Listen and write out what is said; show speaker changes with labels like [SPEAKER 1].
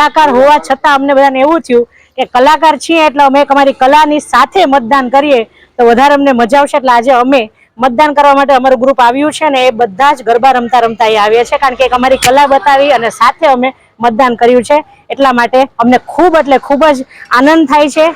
[SPEAKER 1] કલાકાર હોવા છતાં અમને બધાને એવું થયું કે કલાકાર છીએ એટલે અમે અમારી કલાની સાથે મતદાન કરીએ તો વધારે અમને મજા આવશે. એટલે આજે અમે મતદાન કરવા માટે અમારું ગ્રુપ આવ્યું છે ને એ બધા જ ગરબા રમતા રમતા અહીં આવ્યા છે કારણ કે એક અમારી કલા બતાવી અને સાથે અમે મતદાન કર્યું છે. એટલા માટે અમને ખૂબ એટલે ખૂબ જ આનંદ થાય છે.